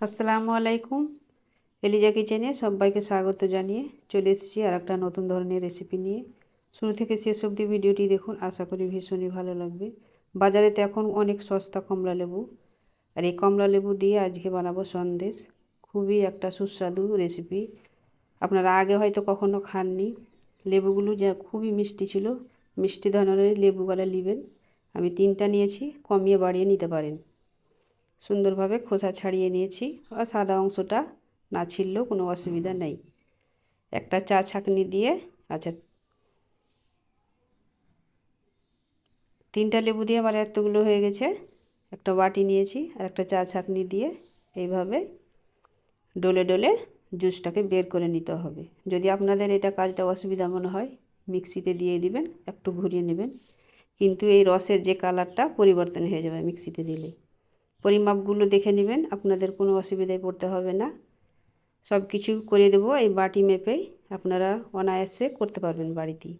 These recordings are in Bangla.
আসসালামু আলাইকুম। এলিজা কিচেনে সবাইকে স্বাগত জানিয়ে চলে এসেছি আর একটা নতুন ধরনের রেসিপি নিয়ে। শুরু থেকে শেষ অবধি ভিডিওটি দেখুন, আশা করি ভীষণই ভালো লাগবে। বাজারে তো এখন অনেক সস্তা কমলা লেবু। আর এই কমলা লেবু দিয়ে আজকে বানাবো সন্দেশ। খুবই একটা সুস্বাদু রেসিপি আপনারা আগে হয়তো কখনো খাননি। লেবুগুলো যা খুবই মিষ্টি ছিল। মিষ্টি ধরনের লেবুগুলো নেবেন আমি তিনটা নিয়েছি, কমিয়ে বাড়িয়ে নিতে পারেন। সুন্দরভাবে খোসা ছাড়িয়ে নিয়েছি আর সাদা অংশটা না ছিললেও কোনো অসুবিধা নেই। একটা চা ছাঁকনি দিয়ে আচ্ছা। তিনটা লেবু দিয়ে আমার এতগুলো হয়ে গেছে। একটা বাটি নিয়েছি আর একটা চা ছাঁকনি দিয়ে এইভাবে ডলে ডলে জুসটাকে বের করে নিতে হবে। যদি আপনাদের এটা কাজটা অসুবিধা মনে হয়, মিক্সিতে দিয়ে দিবেন, একটু ঘুরিয়ে নেবেন। কিন্তু এই রসের যে কালারটা পরিবর্তন হয়ে যাবে মিক্সিতে দিলে। পরিমাপগুলো দেখে নেবেন, আপনাদের কোনো অসুবিধায় পড়তে হবে না। সব কিছু করে দেবো, এই বাটি মেপেই আপনারা অনায়াসে করতে পারবেন বাড়িতেই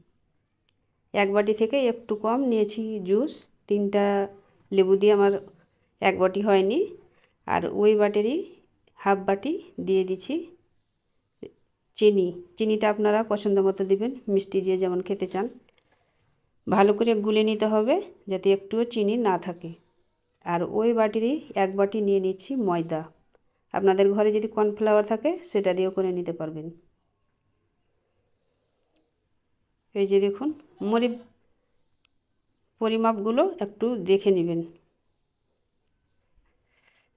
এক বাটি থেকে একটু কম নিয়েছি জুস, তিনটা লেবু দিয়ে আমার এক বাটি হয়নি। আর ওই বাটিরই হাফ বাটি দিয়ে দিচ্ছি চিনি। চিনিটা আপনারা পছন্দ মতো দিবেন, মিষ্টি দিয়ে যেমন খেতে চান। ভালো করে গুলে নিতে হবে, যাতে একটুও চিনি না থাকে। আর ওই বাটিরই এক বাটি নিয়ে নিচ্ছি ময়দা। আপনাদের ঘরে যদি কর্নফ্লাওয়ার থাকে, সেটা দিয়েও করে নিতে পারবেন। এই যে দেখুন মরি পরিমাপগুলো একটু দেখে নেবেন।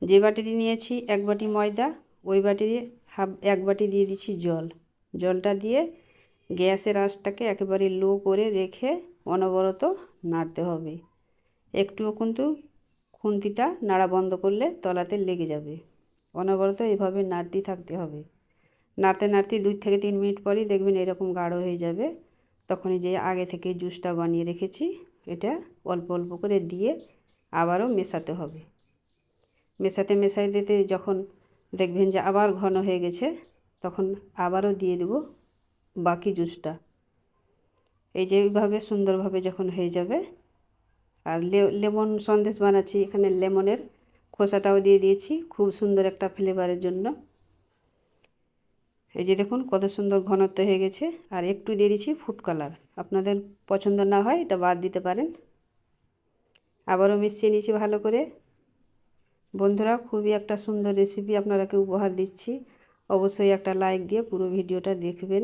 যে বাটিটি নিয়েছি, এক বাটি ময়দা, ওই বাটির হাফ, এক বাটি দিয়ে দিচ্ছি জল। জলটা দিয়ে গ্যাসের আঁচটাকে একেবারে লো করে রেখে অনবরত নাড়তে হবে। একটুও কিন্তু খুন্তিটা নাড়া বন্ধ করলে তলাতে লেগে যাবে। অনবরত এভাবে নাড়তে থাকতে হবে। নাড়তে নাড়তে দুই থেকে তিন মিনিট পরই দেখবেন এরকম গাঢ় হয়ে যাবে। তখনই যে আগে থেকে জুসটা বানিয়ে রেখেছি, এটা অল্প অল্প করে দিয়ে আবারও মেশাতে হবে। মেশাতে মেশাই দিতে যখন দেখবেন যে আবার ঘন হয়ে গেছে, তখন আবারও দিয়ে দেব বাকি জুসটা। এই যে এইভাবে সুন্দরভাবে যখন হয়ে যাবে আর লেমন সন্দেশ বানাচ্ছি এখানে লেমনের খোসাটাও দিয়ে দিয়েছি খুব সুন্দর একটা ফ্লেভারের জন্য। এই যে দেখুন কত সুন্দর ঘনত্ব হয়ে গেছে। আর একটু দিয়ে দিচ্ছি ফুড কালার। আপনাদের পছন্দ না হয় এটা বাদ দিতে পারেন। আবারও মিশিয়ে নিয়েছি ভালো করে। বন্ধুরা, খুবই একটা সুন্দর রেসিপি আপনারাকে উপহার দিচ্ছি। অবশ্যই একটা লাইক দিয়ে পুরো ভিডিওটা দেখবেন।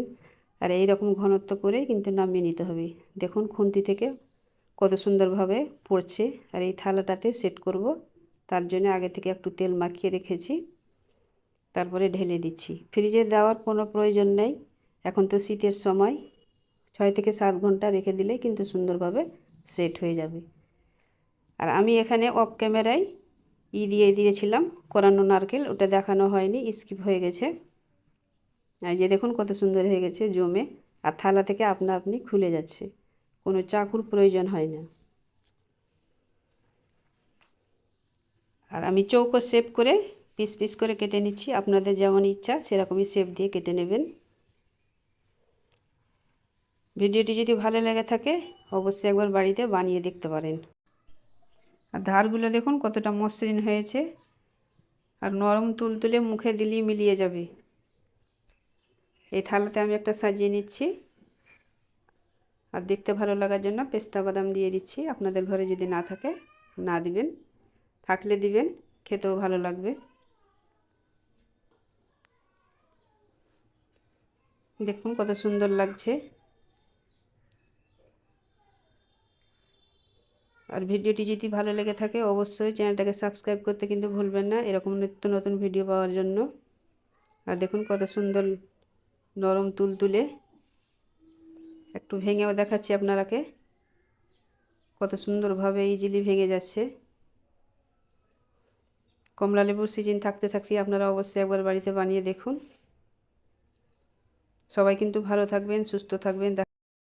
আর এই রকম ঘনত্ব করে কিন্তু নামিয়ে নিতে হবে। দেখুন খুন্তি থেকে কত সুন্দরভাবে পড়ছে আর এই থালাটাতে সেট করব। তার জন্য আগে থেকে একটু তেল মাখিয়ে রেখেছি, তারপরে ঢেলে দিচ্ছি। ফ্রিজে দেওয়ার কোনো প্রয়োজন নেই। এখন তো শীতের সময়, ছয় থেকে সাত ঘণ্টা রেখে দিলে কিন্তু সুন্দরভাবে সেট হয়ে যাবে। আর আমি এখানে অফ ক্যামেরায় ই দিয়ে দিয়েছিলাম, কোরানো নারকেল। ওটা দেখানো হয়নি, স্কিপ হয়ে গেছে। আর যে দেখুন কত সুন্দর হয়ে গেছে জমে। আর থালা থেকে আপনা আপনি খুলে যাচ্ছে। কোনো চাকুর প্রয়োজন হয় না। আর আমি চৌকো শেপ করে পিস পিস করে কেটে নিচ্ছি। আপনাদের যেমন ইচ্ছা সেরকমই শেপ দিয়ে কেটে নেবেন। ভিডিওটি যদি ভালো লেগে থাকে, অবশ্যই একবার বাড়িতে বানিয়ে দেখতে পারেন। আর ধারগুলো দেখুন, কতটা মসৃণ হয়েছে। আর নরম তুলতুলে মুখে দিলেই মিলিয়ে যাবে। এই থালাতে আমি একটা সাজিয়ে নিচ্ছি। আর দেখতে ভালো লাগার জন্য পেস্তা বাদাম দিয়ে দিচ্ছি। আপনাদের ঘরে যদি না থাকে, না দিবেন। থাকলে দিবেন, খেতেও ভালো লাগবে। দেখুন কত সুন্দর লাগছে। আর ভিডিওটি যদি ভালো লেগে থাকে, অবশ্যই চ্যানেলটাকে সাবস্ক্রাইব করতে কিন্তু ভুলবেন না। এরকম নিত্য নতুন ভিডিও পাওয়ার জন্য। আর দেখুন কত সুন্দর নরম তুলতুলে একটু ভেঙেও দেখাচ্ছি আপনারাকে। কত সুন্দরভাবে ইজিলি ভেঙে যাচ্ছে। কমলা লেবুর সিজন থাকতে থাকতে আপনারা অবশ্যই একবার বাড়িতে বানিয়ে দেখুন। সবাই কিন্তু ভালো থাকবেন, সুস্থ থাকবেন।